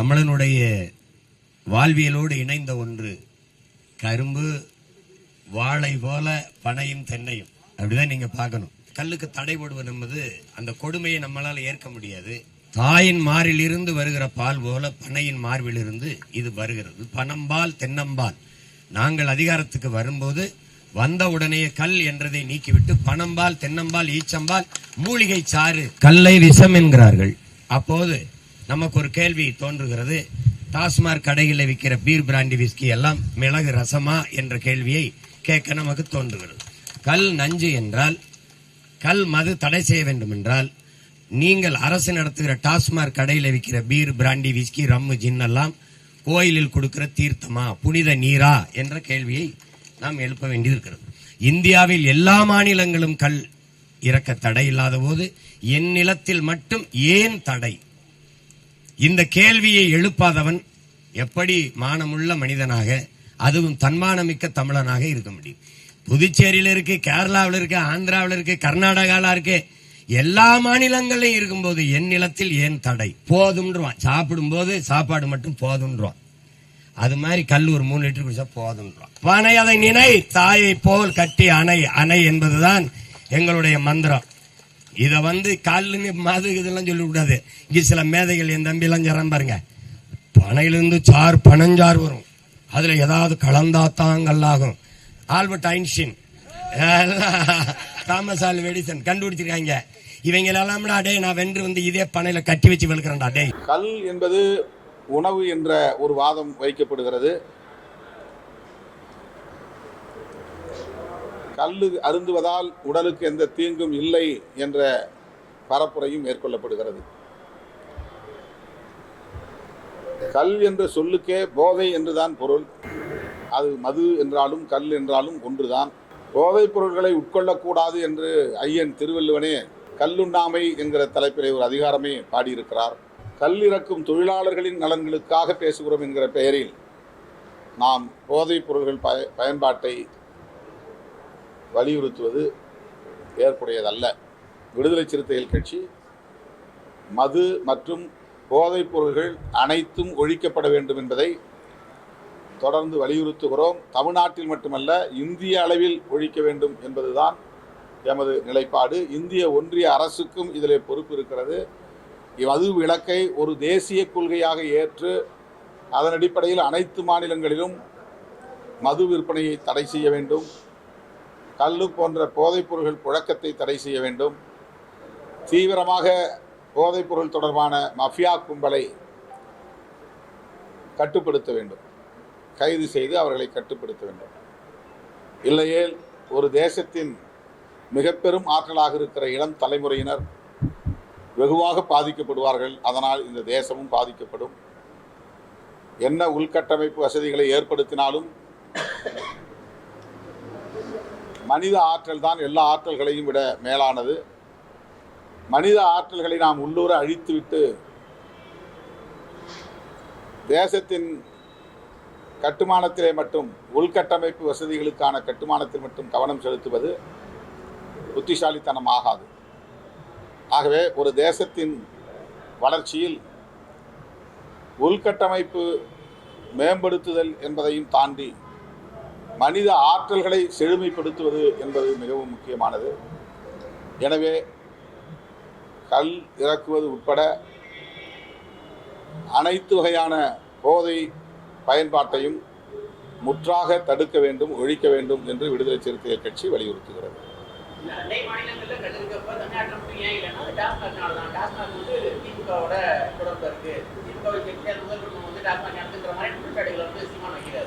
தமிழனுடைய வாழ்வியலோடு இணைந்த ஒன்று. கரும்பு வாழை போல பனையும் தென்னையும். அப்படிதான் நீங்க பார்க்கணும். கல்லுக்கு தடை போடுவது என்பது அந்த கொடுமையை நம்மளால ஏற்க முடியாது. தாயின் மாரிலிருந்து வருகிற பால் போல பனையின் மார்பிலிருந்து இது வருகிறது. பனம்பால் தென்னம்பால். நாங்கள் அதிகாரத்துக்கு வரும்போது வந்த உடனே கல் என்றதை நீக்கிவிட்டு பனம்பால் தென்னம்பால் ஈச்சம்பால் மூலிகை சாறு. கல்லை விஷம் என்கிறார்கள். அப்போது நமக்கு ஒரு கேள்வி தோன்றுகிறது. டாஸ்மாக் கடைகளில் விற்கிற பீர் பிராண்டி விஸ்கி எல்லாம் மிளகு ரசமா என்ற கேள்வியை கேட்க நமக்கு தோன்றுகிறது. கல் நஞ்சு என்றால் கல் மது தடை செய்ய வேண்டும் என்றால் நீங்கள் அரசு நடத்துகிற டாஸ்மாக் கடையில் விற்கிற beer brandy whisky rum gin எல்லாம் கோயிலில் கொடுக்கிற தீர்த்தமா புனித நீரா என்ற கேள்வியை நாம் எழுப்ப வேண்டியிருக்கிறது. இந்தியாவில் எல்லா மாநிலங்களும் கல் இறக்க தடை இல்லாத போது என் நிலத்தில் மட்டும் ஏன் தடை? இந்த கேள்வியை எழுப்பாதவன் எப்படி மானமுள்ள மனிதனாக அதுவும் தன்மானமிக்க தமிழனாக இருக்க முடியும். புதுச்சேரியில் இருக்கு கேரளாவில் இருக்கு ஆந்திராவில் இருக்கு கர்நாடகாவில் இருக்கு எல்லா மாநிலங்களையும் இருக்கும்போது என் நிலத்தில் ஏன் தடை? போதும்ன்றான் சாப்பிடும்போது சாப்பாடு மட்டும் போதும்ன்றான் அது மாதிரி கல் ஒரு மூணு லிட்டர் குடிச்சா போதும்ன்றான் பனை அதை நினை தாயை போல் கட்டி அணை அணை என்பதுதான் எங்களுடைய மந்திரம். இதை வந்து கல்லுன்னு மாது இதெல்லாம் சொல்லக்கூடாது இங்கே சில மேதைகள் என் தம்பியெல்லாம் எல்லாம் பாருங்க. பனையிலிருந்து சார் பனஞ்சார் வரும். அதில் ஏதாவது கலந்தாத்தான் கல்லாகும். Albert Einstein. Thomas Alva Edison கண்டுபிடிச்சிருக்காங்க. இவங்களெல்லாம் அடே டே நான் வென்று வந்து இதே பனையில் கட்டி வச்சு வெளுக்கிறேன்டா டேய். கல் என்பது உணவு என்ற ஒரு வாதம் வைக்கப்படுகிறது. கல்லு அருந்துவதால் உடலுக்கு எந்த தீங்கும் இல்லை என்ற பரப்புரையும் மேற்கொள்ளப்படுகிறது. கல் என்ற சொல்லுக்கே போதை என்றுதான் பொருள். அது மது என்றாலும் கல் என்றாலும் ஒன்றுதான். போதைப் பொருள்களை உட்கொள்ளக்கூடாது என்று ஐயன் திருவள்ளுவனே கல்லுண்ணாமை என்கிற தலைப்பிலே ஒரு அதிகாரமே பாடியிருக்கிறார். கல் இறக்கும் தொழிலாளர்களின் நலன்களுக்காக பேசுகிறோம் என்கிற பெயரில் நாம் போதைப் பொருள்கள் பய பயன்பாட்டை வலியுறுத்துவது ஏற்புடையதல்ல. விடுதலை சிறுத்தைகள் கட்சி மது மற்றும் போதைப் பொருள்கள் அனைத்தும் ஒழிக்கப்பட வேண்டும் என்பதை தொடர்ந்து வலியுறுத்துகிறோம். தமிழ்நாட்டில் மட்டுமல்ல இந்திய அளவில் ஒழிக்க வேண்டும் என்பதுதான் எமது நிலைப்பாடு. இந்திய ஒன்றிய அரசுக்கும் இதில் பொறுப்பு இருக்கிறது. மது விளக்கை ஒரு தேசிய கொள்கையாக ஏற்று அதன் அடிப்படையில் அனைத்து மாநிலங்களிலும் மது விற்பனையை தடை செய்ய வேண்டும். கல் போன்ற போதைப்பொருள்கள் புழக்கத்தை தடை செய்ய வேண்டும். தீவிரமாக போதைப்பொருள் தொடர்பான மஃபியா கும்பலை கட்டுப்படுத்த வேண்டும். கைது செய்து அவர்களை கட்டுப்படுத்த வேண்டும். இல்லையேல் ஒரு தேசத்தின் மிக பெரும் ஆற்றலாக இருக்கிற இளம் தலைமுறையினர் வெகுவாக பாதிக்கப்படுவார்கள். அதனால் இந்த தேசமும் பாதிக்கப்படும். என்ன உள்கட்டமைப்பு வசதிகளை ஏற்படுத்தினாலும் மனித ஆற்றல் தான் எல்லா ஆற்றல்களையும் விட மேலானது. மனித ஆற்றல்களை நாம் உள்ளூர அழித்துவிட்டு தேசத்தின் கட்டுமானத்திலே மட்டும் உள்கட்டமைப்பு வசதிகளுக்கான கட்டுமானத்தில் மட்டும் கவனம் செலுத்துவது புத்திசாலித்தனம் ஆகாது ஆகவே ஒரு தேசத்தின் வளர்ச்சியில் உள்கட்டமைப்பு மேம்படுத்துதல் என்பதையும் தாண்டி மனித ஆற்றல்களை செழுமைப்படுத்துவது என்பது மிகவும் முக்கியமானது. எனவே கல் இறக்குவது உட்பட அனைத்து வகையான போதை பயன்பாட்டையும் முற்றாக தடுக்க வேண்டும் ஒழிக்க வேண்டும் என்று விடுதலை சிறுத்தைகள் கட்சி வலியுறுத்துகிறது.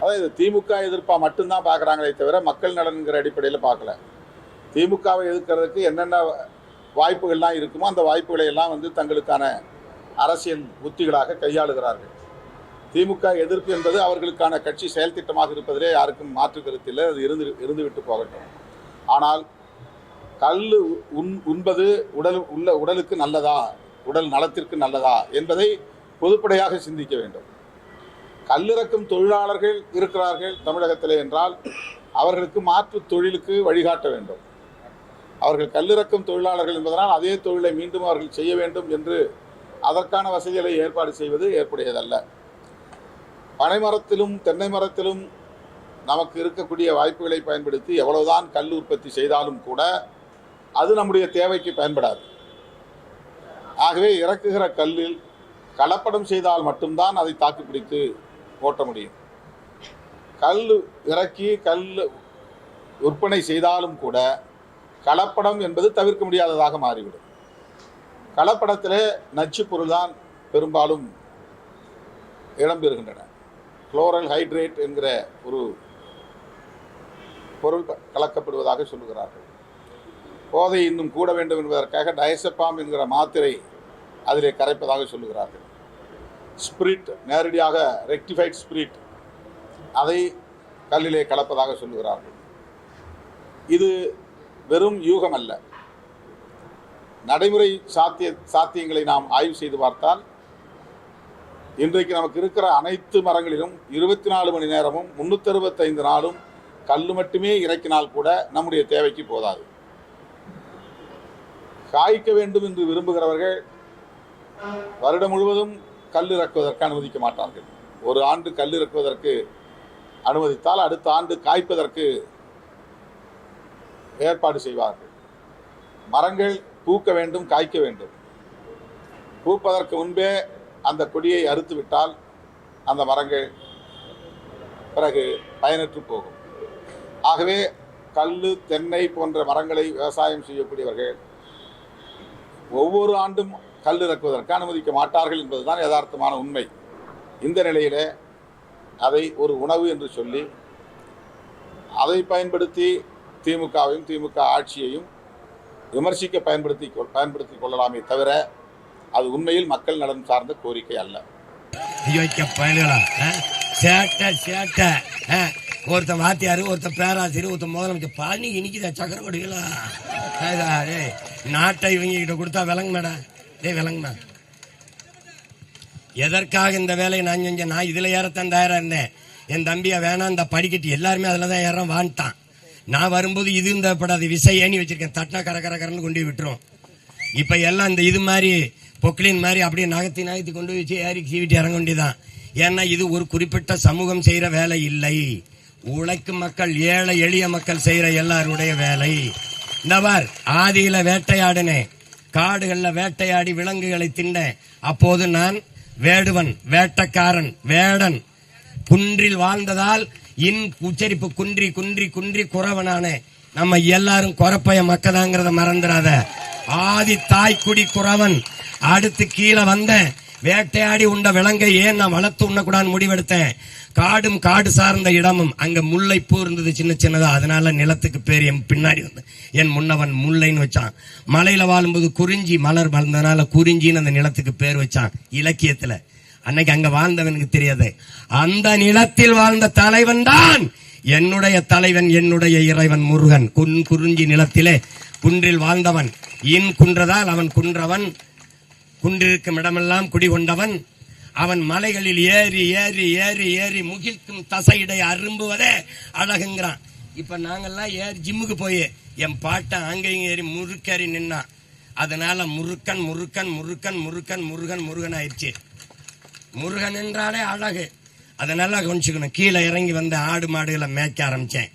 அதாவது இது திமுக எதிர்ப்பா மட்டும்தான் பார்க்குறாங்களே தவிர மக்கள் நலன்கிற அடிப்படையில் பார்க்கல. திமுகவை எதிர்க்கிறதுக்கு என்னென்ன வாய்ப்புகள்லாம் இருக்குமோ அந்த வாய்ப்புகளை எல்லாம் வந்து தங்களுக்கான அரசியல் உத்திகளாக கையாளுகிறார்கள். திமுக எதிர்ப்பு என்பது அவர்களுக்கான கட்சி செயல் திட்டமாக இருப்பதிலே யாருக்கும் மாற்று கருத்து இல்லை. அது இருந்து இருந்துவிட்டு போகட்டும். ஆனால் கல் உண் உண்பது உடல் உள்ள உடலுக்கு நல்லதா உடல் நலத்திற்கு நல்லதா என்பதை பொதுப்படையாக சிந்திக்க வேண்டும். கல்லிறக்கும் தொழிலாளர்கள் இருக்கிறார்கள் தமிழகத்திலே என்றால் அவர்களுக்கு மாற்று தொழிலுக்கு வழிகாட்ட வேண்டும். அவர்கள் கல்லிறக்கும் தொழிலாளர்கள் என்பதனால் அதே தொழிலை மீண்டும் அவர்கள் செய்ய வேண்டும் என்று அதற்கான வசதிகளை ஏற்பாடு செய்வது ஏற்புடையதல்ல. பனைமரத்திலும் தென்னை மரத்திலும் நமக்கு இருக்கக்கூடிய வாய்ப்புகளை பயன்படுத்தி எவ்வளவுதான் கல் உற்பத்தி செய்தாலும் கூட அது நம்முடைய தேவைக்கு பயன்படாது. ஆகவே இறக்குகிற கல்லில் கலப்படம் செய்தால் மட்டும்தான் அதை தாக்குப்பிடித்து ஓட்ட முடியும். கல் இறக்கி கல் விற்பனை செய்தாலும் கூட கலப்படம் என்பது தவிர்க்க முடியாததாக மாறிவிடும். கலப்படத்திலே நச்சுப் பொருள் தான் பெரும்பாலும் இடம்பெறுகின்றன. குளோரல் ஹைட்ரேட் என்கிற ஒரு பொருள் கலக்கப்படுவதாக சொல்லுகிறார்கள். போதை இன்னும் கூட வேண்டும் என்பதற்காக டயசப்பாம் என்கிற மாத்திரை அதிலே கரைப்பதாக சொல்லுகிறார்கள். ஸ்பிரிட் நேரடியாக ரெக்டிஃபைட் ஸ்பிரிட் அதை கல்லிலே கலப்பதாக சொல்லுகிறார்கள். இது வெறும் யூகம் அல்ல நடைமுறை சாத்திய சாத்தியங்களை நாம் ஆய்வு செய்து பார்த்தால் இன்றைக்கு நமக்கு இருக்கிற அனைத்து மரங்களிலும் இருபத்தி நாலு மணி நேரமும் முன்னூற்றி அறுபத்தைந்து நாளும் கல் மட்டுமே இறக்கினால் கூட நம்முடைய தேவைக்கு போதாது. காய்க்க வேண்டும் என்று விரும்புகிறவர்கள் வருடம் முழுவதும் கல் இறக்குவதற்கு அனுமதிக்க மாட்டார்கள். ஒரு ஆண்டு கல் இறக்குவதற்கு அனுமதித்தால் அடுத்த ஆண்டு காய்ப்பதற்கு ஏற்பாடு செய்வார்கள். மரங்கள் பூக்க வேண்டும் காய்க்க வேண்டும். பூப்பதற்கு முன்பே அந்த கொடியை அறுத்து விட்டால் அந்த மரங்கள் பிறகு பயனற்று போகும். ஆகவே கல் தென்னை போன்ற மரங்களை விவசாயம் செய்யக்கூடியவர்கள் ஒவ்வொரு ஆண்டும் கல் இறக்குவதற்கு அனுமதிக்க மாட்டார்கள் என்பதுதான் யதார்த்தமான உண்மை. இந்த நிலையில் அதை ஒரு உணவு என்று சொல்லி அதை பயன்படுத்தி திமுகவையும் திமுக ஆட்சியையும் விமர்சிக்க பயன்படுத்தி கொள்- பயன்படுத்திக் கொள்ளலாமே தவிர அது உண்மையில் மக்கள் நலன் சார்ந்த கோரிக்கை அல்ல. ஒருத்த பயலுகளா ஆ? ஒருத்தன் வாத்தியாரு ஒருத்தன் பேராசிரியர் ஒருத்த முதலமைச்சர் பழனி இனிக்குதா சக்கர கொடிகளா நாட்டை இவங்க கிட்ட கொடுத்தா விளங்குனடா டேய் விளங்குனா எதற்காக இந்த வேலையை நான் செஞ்சேன்? நான் இதில் ஏறத்தான் தயாராக இருந்தேன். என் தம்பியை வேணாம் இந்த படிக்கட்டு எல்லாருமே அதில் தான் ஏறம் வான்ட்டான். நான் வரும்போது இது இந்த படாது விசை ஏணி வச்சிருக்கேன். தட்டா கர கர கரன்னு கொண்டு போய் விட்டுரும். இப்போ எல்லாம் இந்த இது மாதிரி பொக்லின் மாதிரி அப்படியே நகர்த்தி நகர்த்தி கொண்டு போய் வச்சு ஏறி சீவிட்டு இறங்க வேண்டியதான் ஏன்னா இது ஒரு குறிப்பிட்ட சமூகம் செய்கிற வேலை இல்லை. உழைக்கும் மக்கள் ஏழை எளிய மக்கள் செய்கிற எல்லாருடைய வேலை. இந்த பார் ஆதியில வேட்டையாடினேன். காடுகள்ல வேட்டையாடி விலங்குகளை தின்னேன் அப்போது நான் வேடுவன் வேட்டக்காரன் வேடன். குன்றில் வாழ்ந்ததால் இன் உச்சரிப்பு குன்றி குன்றி குன்றி குறவனான. நம்ம எல்லாரும் குறப்பைய மக்கதாங்கிறத மறந்துடாத ஆதி தாய்க்குடி குறவன். அடுத்து கீழே வந்தேன் வேட்டையாடி உண்ட விலங்கை ஏன் நான் வளர்த்து உண்ணக்கூடாதுன்னு முடிவெடுத்தேன்? காடும் காடு சார்ந்த இடமும் அங்க முல்லைப்பூ இருந்தது சின்ன சின்னதா. அதனால நிலத்துக்கு பேர் என் பின்னாடி வந்து என் முன்னவன் முல்லைன்னு வச்சான். மலையில வாழும்போது குறிஞ்சி மலர் வளர்ந்ததுனால குறிஞ்சின்னு அந்த நிலத்துக்கு பேர் வச்சான் இலக்கியத்துல. அன்னைக்கு அங்க வாழ்ந்தவனுக்கு தெரியாது. அந்த நிலத்தில் வாழ்ந்த தலைவன் தான் என்னுடைய தலைவன் என்னுடைய இறைவன் முருகன். குன் குறிஞ்சி நிலத்திலே குன்றில் வாழ்ந்தவன். இன் குன்றதால் அவன் குன்றவன். குன்றிருக்கும் இடமெல்லாம் குடிகொண்டவன் அவன் மலைகளில் ஏறி ஏறி ஏறி ஏறி முகிழ்க்கும் தசையிடை அரும்புவதே அழகுங்கிறான். இப்ப நாங்கெல்லாம் ஏறி ஜிம்முக்கு போய் என் பாட்டன் அங்கேயும் ஏறி முறுக்கேறி நின்னான் அதனால முருக்கன் முருக்கன் முருக்கன் முருக்கன் முருகன் முருகன் ஆயிடுச்சு. முருகன் என்றாலே அழகு. அதனால கொஞ்சிக்கணும் கீழே இறங்கி வந்த ஆடு மாடுகளை மேய்க்க ஆரம்பிச்சேன்.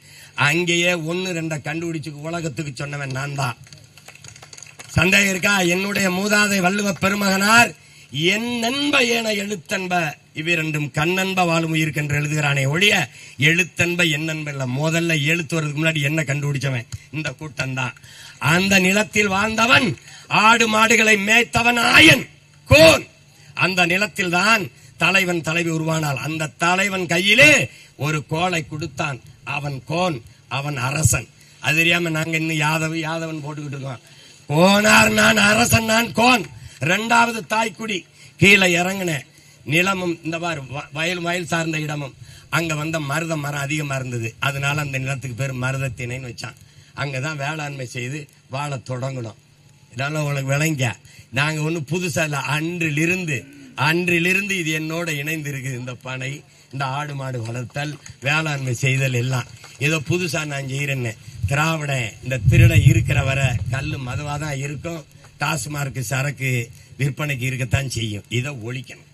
அங்கேயே ஒன்று ரெண்டை கண்டுபிடிச்சு உலகத்துக்கு சொன்னவன் நான் தான் சந்தேகம் இருக்கா? என்னுடைய மூதாதை வள்ளுவ பெருமகனார். என் நண்ப ஏன எழுத்தன்ப? இவ்விரண்டும் கண்ணன்ப வாழும் உயிருக்கு என்று எழுதுகிறானே ஒழிய எழுத்தன்ப என்னன்ப இல்ல முதல்ல எழுத்து வரதுக்கு முன்னாடி என்ன கண்டுபிடிச்சவன்? இந்த கூட்டம் தான் அந்த நிலத்தில் வாழ்ந்தவன் ஆடு மாடுகளை மேய்த்தவன் ஆயன் கோன். அந்த நிலத்தில் தான் தலைவன் தலைவி உருவானால் அந்த தலைவன் கையிலே ஒரு கோலை கொடுத்தான். அவன் கோன் அவன் அரசன். அது தெரியாம நாங்க இன்னும் யாதவ யாதவன் போட்டுக்கிட்டு இருக்கோம். ஓனார் நான் அரசன் நான் கோன். ரெண்டாவது தாய்க்குடி. கீழே இறங்கினேன் நிலமும் இந்த மாதிரி வயல் வயல் சார்ந்த இடமும் அங்க வந்த மருத மரம் அதிகமா இருந்தது. அதனால அந்த நிலத்துக்கு பேர் மருதத்திணைன்னு வச்சான். அங்கதான் வேளாண்மை செய்து வாழ தொடங்கணும் இதனால உனக்கு விளங்க நாங்க ஒண்ணு புதுசா இல்ல. அன்றிலிருந்து அன்றிலிருந்து இது என்னோட இணைந்து இருக்குது இந்த பனை இந்த ஆடு மாடு வளர்த்தல் வேளாண்மை செய்தல் எல்லாம். ஏதோ புதுசா நான் செய்யறேன்னு திராவிட இந்த திருட இருக்கிற வர கல் மதுவாக தான் இருக்கும். டாஸ்மார்க் சரக்கு விற்பனைக்கு இருக்கத்தான் செய்யும். இதை ஒழிக்கணும்.